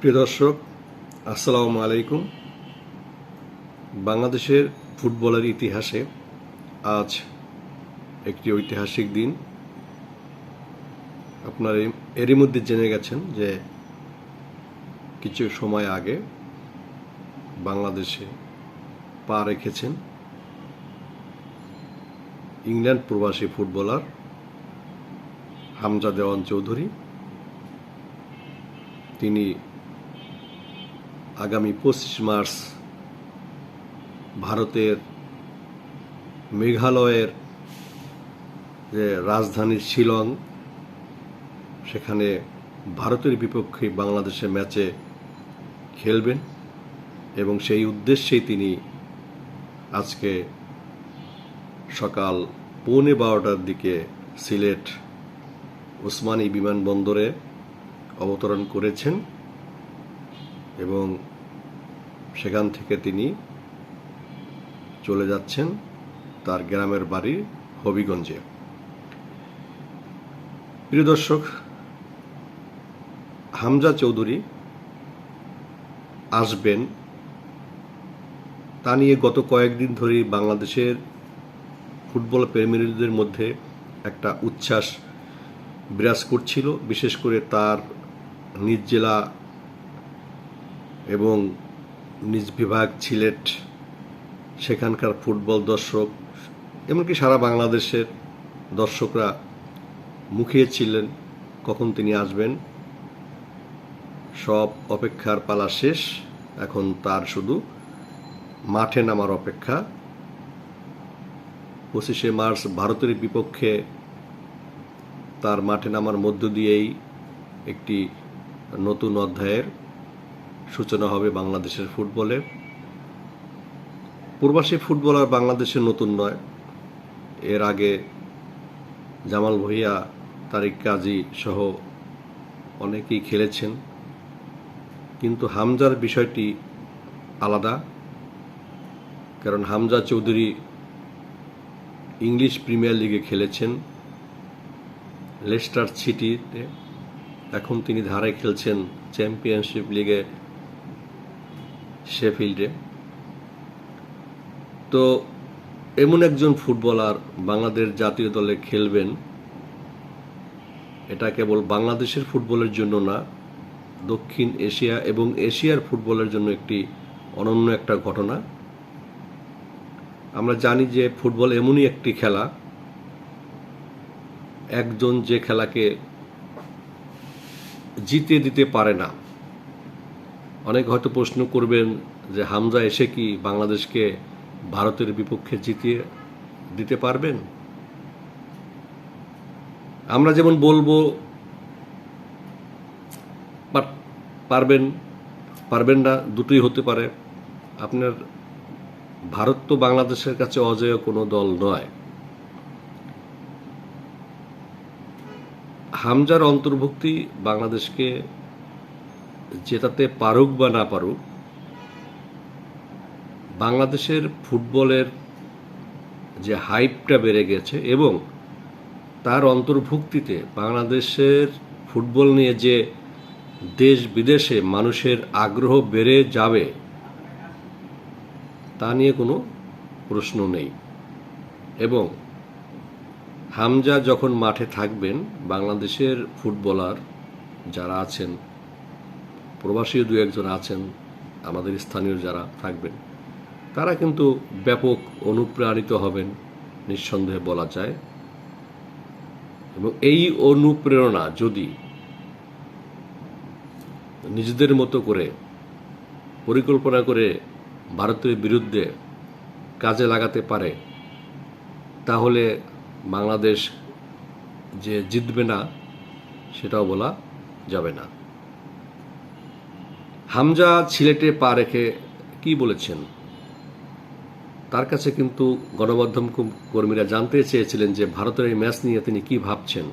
প্রিয় দর্শক, আসসালামু আলাইকুম। বাংলাদেশের ফুটবলের ইতিহাসে আজ একটি ঐতিহাসিক দিন। আপনার এরই মধ্যে জেনে গেছেন যে কিছু সময় আগে বাংলাদেশে পা রেখেছেন ইংল্যান্ড প্রবাসী ফুটবলার হামজা দেওয়ান চৌধুরী। তিনি আগামী পঁচিশ মার্চ ভারতের মেঘালয়ের যে রাজধানী শিলং, সেখানে ভারতের বিপক্ষে বাংলাদেশের ম্যাচে খেলবেন এবং সেই উদ্দেশ্যেই তিনি আজকে সকাল পৌনে বারোটার দিকে সিলেট ওসমানী বিমানবন্দরে অবতরণ করেছেন। এবং সেখান থেকে তিনি চলে যাচ্ছেন তার গ্রামের বাড়ি হবিগঞ্জে। প্রিয় দর্শক, হামজা চৌধুরী আসবেন তা নিয়ে গত কয়েকদিন ধরেই বাংলাদেশের ফুটবল প্রেমীদের মধ্যে একটা উচ্ছ্বাস বিরাজ করছিল, বিশেষ করে তার নিজ জেলা এবং নিজ বিভাগ ছিলেট সেখানকার ফুটবল দর্শক, এমনকি সারা বাংলাদেশের দর্শকরা মুখিয়েছিলেন কখন তিনি আসবেন। সব অপেক্ষার পালা শেষ, এখন তার শুধু মাঠে নামার অপেক্ষা। পঁচিশে মার্চ ভারতের বিপক্ষে তার মাঠে নামার মধ্য দিয়েই একটি নতুন অধ্যায়ের সূচনা হবে বাংলাদেশের ফুটবলের প্রবাসী ফুটবলার বাংলাদেশে নতুন নয়। এর আগে জামাল ভুঁইয়া, তারিক কাজী সহ অনেকেই খেলেছেন। কিন্তু হামজার বিষয়টি আলাদা। কারণ হামজা চৌধুরী ইংলিশ প্রিমিয়ার লিগে খেলেছেন লেস্টার সিটিতে। এখন তিনি ধারে খেলছেন চ্যাম্পিয়নশিপ লিগে শেফিল্ডে তো এমন একজন ফুটবলার বাংলাদেশ জাতীয় দলে খেলবেন, এটা কেবল বাংলাদেশের ফুটবলের জন্য না, দক্ষিণ এশিয়া এবং এশিয়ার ফুটবলের জন্য একটি অনন্য একটা ঘটনা। আমরা জানি যে ফুটবল এমনই একটি খেলা, একজন যে খেলাকে জিতে দিতে পারে না। অনেক হয়তো প্রশ্ন করবেন যে হামজা এসে কি বাংলাদেশকে ভারতের বিপক্ষে জিতিয়ে দিতে পারবেন? আমরা যেমন বলব পারবেন পারবেন না, দুটোই হতে পারে। আপনার, ভারত তো বাংলাদেশের কাছে অজেয় কোনো দল নয়। হামজার অন্তর্ভুক্তি বাংলাদেশকে জেতাতে পারুক বা না পারুক, বাংলাদেশের ফুটবলের যে হাইপটা বেড়ে গেছে এবং তার অন্তর্ভুক্তিতে বাংলাদেশের ফুটবল নিয়ে যে দেশ বিদেশে মানুষের আগ্রহ বেড়ে যাবে, তা নিয়ে কোনো প্রশ্ন নেই। এবং হামজা যখন মাঠে থাকবেন, বাংলাদেশের ফুটবলার যারা আছেন প্রবাসী দু একজন আছেন, আমাদের স্থানীয় যারা থাকবেন, তারা কিন্তু ব্যাপক অনুপ্রাণিত হবেন, নিঃসন্দেহে বলা যায়। এবং এই অনুপ্রেরণা যদি নিজেদের মতো করে পরিকল্পনা করে ভারতের বিরুদ্ধে কাজে লাগাতে পারে, তাহলে বাংলাদেশ যে জিতবে না, সেটাও বলা যাবে না। হামজা সিলেটে পা রেখে কি বলেছেন? তার কাছে কিন্তু গণমাধ্যম কর্মীরা জানতে চেয়েছিলেন যে ভারতের এই ম্যাচ নিয়ে তিনি কি ভাবছেন।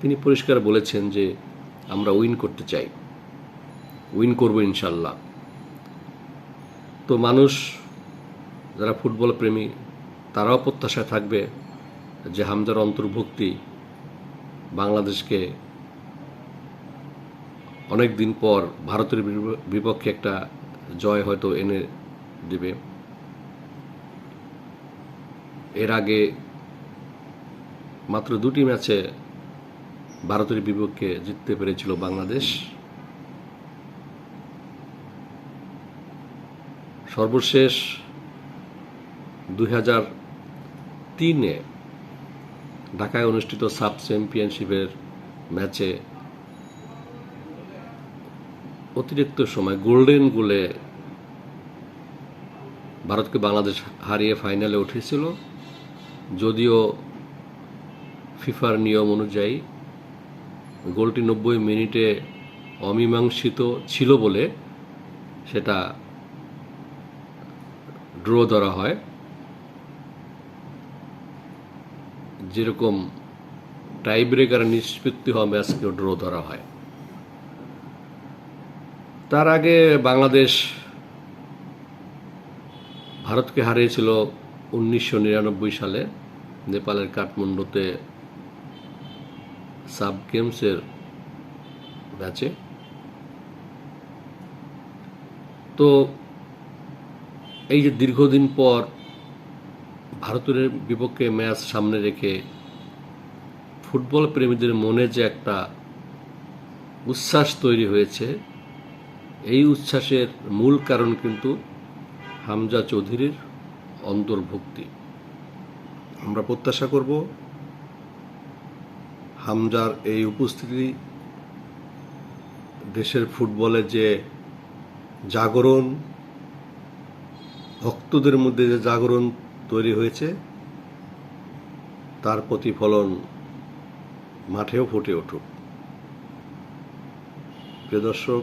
তিনি পরিষ্কার বলেছেন যে আমরা উইন করতে চাই। উইন করব ইনশাল্লাহ তো মানুষ, যারা ফুটবল প্রেমী, তারাও প্রত্যাশায় থাকবে যে হামজার অন্তর্ভুক্তি বাংলাদেশকে অনেক দিন পর ভারতের বিপ- বিপক্ষে একটা জয় হয়তো এনে দেবে। এর আগে মাত্র দুটি ম্যাচে ভারতের বিপক্ষে জিততে পেরেছিল বাংলাদেশ। সর্বশেষ দুই হাজার তিনে ঢাকায় অনুষ্ঠিত সাব চ্যাম্পিয়নশিপের ম্যাচে অতিরিক্ত সময় গোল্ডেন গোলে ভারতকে বাংলাদেশ হারিয়ে ফাইনালে উঠেছিল। যদিও ফিফার নিয়ম অনুযায়ী গোলটি নব্বই মিনিটে অমীমাংসিত ছিল বলে সেটা ড্র ধরা হয়। যেরকম টাই ব্রেকার নিষ্পত্তি হওয়া ম্যাচকেও ড্র ধরা হয়। তার আগে বাংলাদেশ ভারতকে হারিয়েছিল উনিশশো নিরানব্বই সালে নেপালের কাঠমান্ডুতে সাব গেমসের ম্যাচে। তো এই যে দীর্ঘদিন পর ভারতের বিপক্ষে ম্যাচ সামনে রেখে ফুটবল প্রেমীদের মনে যে একটা উচ্ছ্বাস তৈরি হয়েছে এই উচ্ছ্বাসের মূল কারণ কিন্তু হামজা চৌধুরীর অন্তর্ভুক্তি। আমরা প্রত্যাশা করব হামজার এই উপস্থিতি দেশের ফুটবলে যে জাগরণ, ভক্তদের মধ্যে যে জাগরণ তৈরি হয়েছে, তার প্রতিফলন মাঠেও ফুটে উঠুক। প্রিয় দর্শক